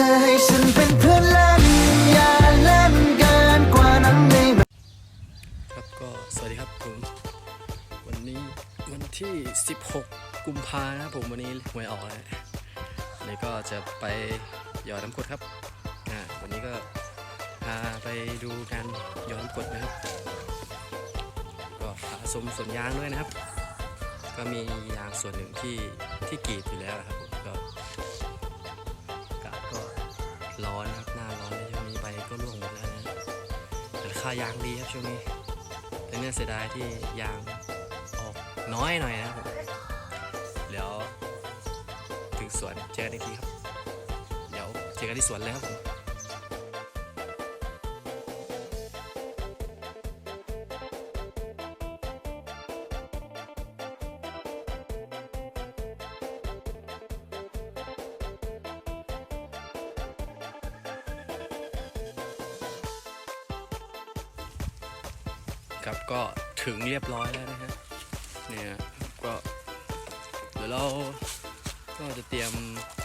ธอให้ฉันเป็นเพื่อนเล่นอย่าเล่นเกินกว่านั้นได้ไหมครับก็สวัสดีครับผม วันนี้วันที่ 16 กุมภานะครับผมวันนี้หวยออกแล้ววันนี้ก็จะไปหยอดน้ำกรดครับอ่าวันนี้ก็พาไปดูการหยอดน้ำกรดนะครับ ก็พาชมสวนยางด้วยนะครับ ก็มียางส่วนหนึ่งที่ที่กรีดอยู่แล้วนะครับ ร้อนครับหน้าร้อนช่วงนี้ใบก็ร่วงหมดแล้วนะแต่ค่ายางดีครับช่วงนี้แต่เนี่ยเสียดายที่ยางออกน้อยหน่อยนะครับผมเดี๋ยวถึงสวนเจอกันอีกทีครับ เดี๋ยวเจอกันที่สวนเลยครับผม ครับก็ถึงเรียบร้อยแล้วนะฮะเนี่ยก็เดี๋ยวเราก็จะเตรียม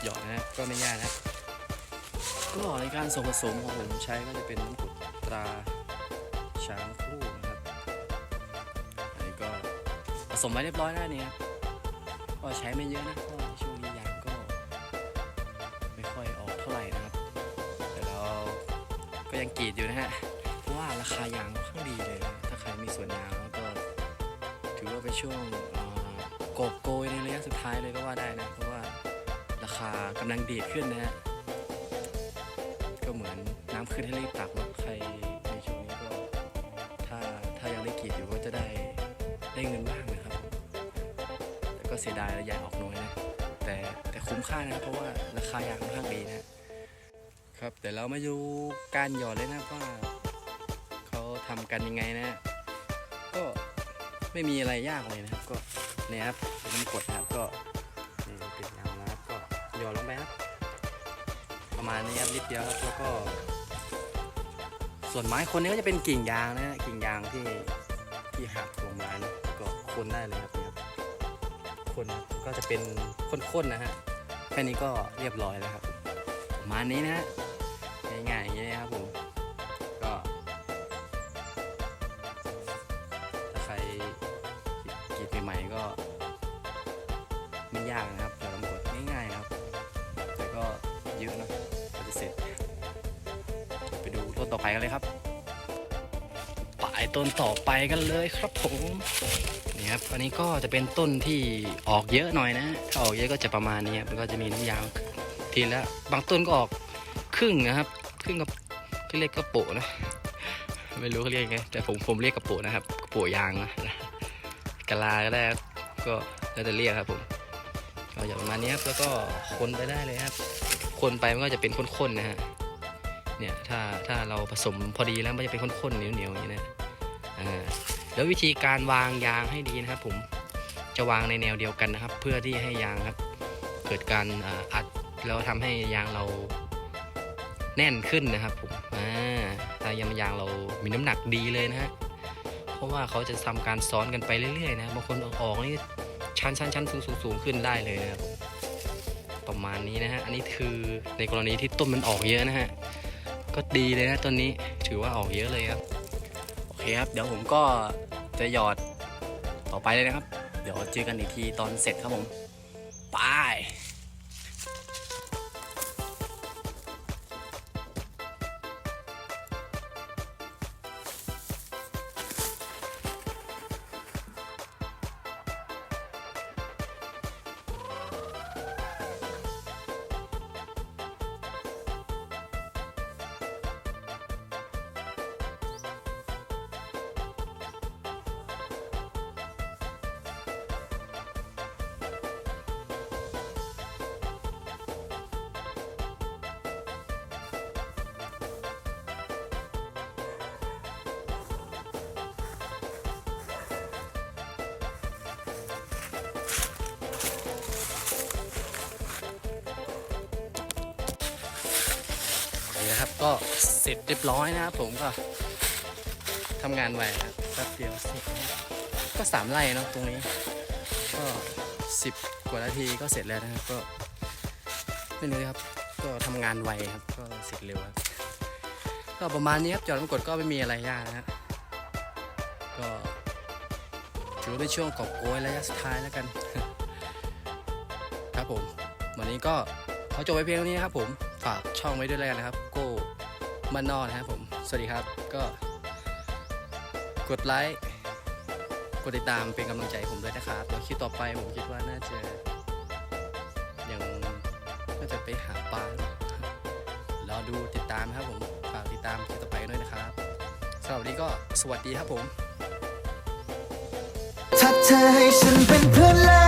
หยอดนะก็ไม่ยากนะก็ในการส่วนผสมของผมใช้ก็จะเป็นน้ำกรดตราช้างครู่นะครับอันนี้ก็ผสมไว้เรียบร้อยแล้วเนี่ยก็ใช้ไม่เยอะนะเพราะช่วงนี้ยางก็ไม่ค่อยออกเท่าไหร่นะครับแต่เราก็ยังกรีดอยู่นะฮะ ราะว่าราคายางค่อนข้างดีเลยนะถ้าใครมีสวนยางแล้วก็ ถือว่าเป็นช่วงกอบโกยในระยะสุดท้ายเลยก็ว่าได้นะ เพราะว่าราคากำลังดีดขึ้นนะฮะก็เหมือนน้ำขึ้นให้รีบตักว่าใครในช่วงนี้ก็ถ้าถ้ายังได้กรีดอยู่ก็จะได้ได้เงินบ้างนะครับแต่ก็เสียดายระยะออกน้อยนะแต่แต่คุ้มค่านะเพราะว่าราคายางค่อนข้างดีนะครับแต่เรามาดูการหยอดเลยนะว่า ทำกันยังไงนะ ก็ไม่มีอะไรยากเลยนะครับ ก็เนี่ยครับเป็นน้ำกดนะครับก็นี่ติดยางแล้วครับก็หยอดลงไปครับ ประมาณนี้ครับนิดเดียวครับแล้วก็ ส่วนไม้คนนี้ก็จะเป็นกิ่งยางนะฮะกิ่งยางที่ที่หักลงมานะก็คนได้เลยครับเนี่ยครับคนก็จะเป็นข้นๆนะฮะแค่นี้ก็เรียบร้อยแล้วครับประมาณนี้นะฮะ กรีดใหม่ๆก็ไม่ยากนะครับเดี๋ยวเรากดง่ายๆนะครับ แต่ก็เยอะนะก็จะเสร็จ ไปดูต้นต่อไปกันเลยครับปลายต้นต่อไปกันเลยครับผมนี่ครับอันนี้ก็จะเป็นต้นที่ออกเยอะหน่อยนะ ถ้าออกเยอะก็จะประมาณนี้ครับมันก็จะมีน้ำยางทีละบางต้นก็ออกครึ่งนะครับ ครึ่งกับที่เรียกกระโปะนะ ไม่รู้เขาเรียกไงแต่ผมผมเรียกกระโปะนะครับกระโปะยางนะกะลาก็ได้ครับก็แล้วแต่เรียกครับผมก็อย่างประมาณนี้ครับแล้วก็คนไปได้เลยครับ คนไปมันก็จะเป็นข้นๆนะฮะเนี่ยถ้าถ้าเราผสมพอดีแล้วมันจะเป็นข้นๆเหนียวๆอย่างนี้นะอ่าแล้ววิธีการวางยางให้ดีนะครับ ผมจะวางในแนวเดียวกันนะครับ เพื่อที่ให้ยางครับ เกิดการอัดแล้วทำให้ยางเราแน่นขึ้นนะครับผมอ่า ถ้ายางยางเรามีน้ำหนักดีเลยนะฮะเพราะว่าเขาจะทำการซ้อนกันไปเรื่อยๆนะบางคนออกนี่ชั้นชั้นชั้นสูงสูงสงขึ้นได้เลยนะครับประมาณนี้นะฮะอันนี้คือในกรณีที่ต้นมันออกเยอะนะฮะก็ดีเลยนะต้นนี้ถือว่าออกเยอะเลยครับโอเคครับ เดี๋ยวผมก็จะหยอดต่อไปเลยนะครับ เดี๋ยวเจอกันอีกทีตอนเสร็จครับผมไป นะครับ ก็เสร็จเรียบร้อยนะครับผมก็ทำงานไวครับแป๊บเดียวเสร็จก็สามไร่เนาะตรงนี้ ก็สิบกว่านาทีก็เสร็จแล้วนะครับก็ไม่รู้ครับ ก็ทำงานไวครับ ก็เสร็จเร็วครับก็ประมาณนี้ครับจอดรถกดก็ไม่มีอะไรยากนะฮะก็ถือว่าเป็นช่วงกอบโกยระยะสุดท้ายแล้วกัน ครับผม วันนี้ก็ขอจบไว้เพียงเท่านี้ครับผม ฝากช่องไว้ด้วยแล้วกันนะครับ โก้มันนอกนะครับผม สวัสดีครับ ก็ กดไลค์ กดติดตามเป็นกำลังใจผมด้วยนะครับเดี๋ยวคลิปต่อไปผมคิดว่าน่าจะยังน่าจะไปหาปลารอเปล่ารอดูติดตามนะครับผมฝากติดตามคลิปต่อไปด้วยนะครับสำหรับวันนี้ก็สวัสดีครับผม ถ้าเธอให้ฉันเป็นเพื่อนและ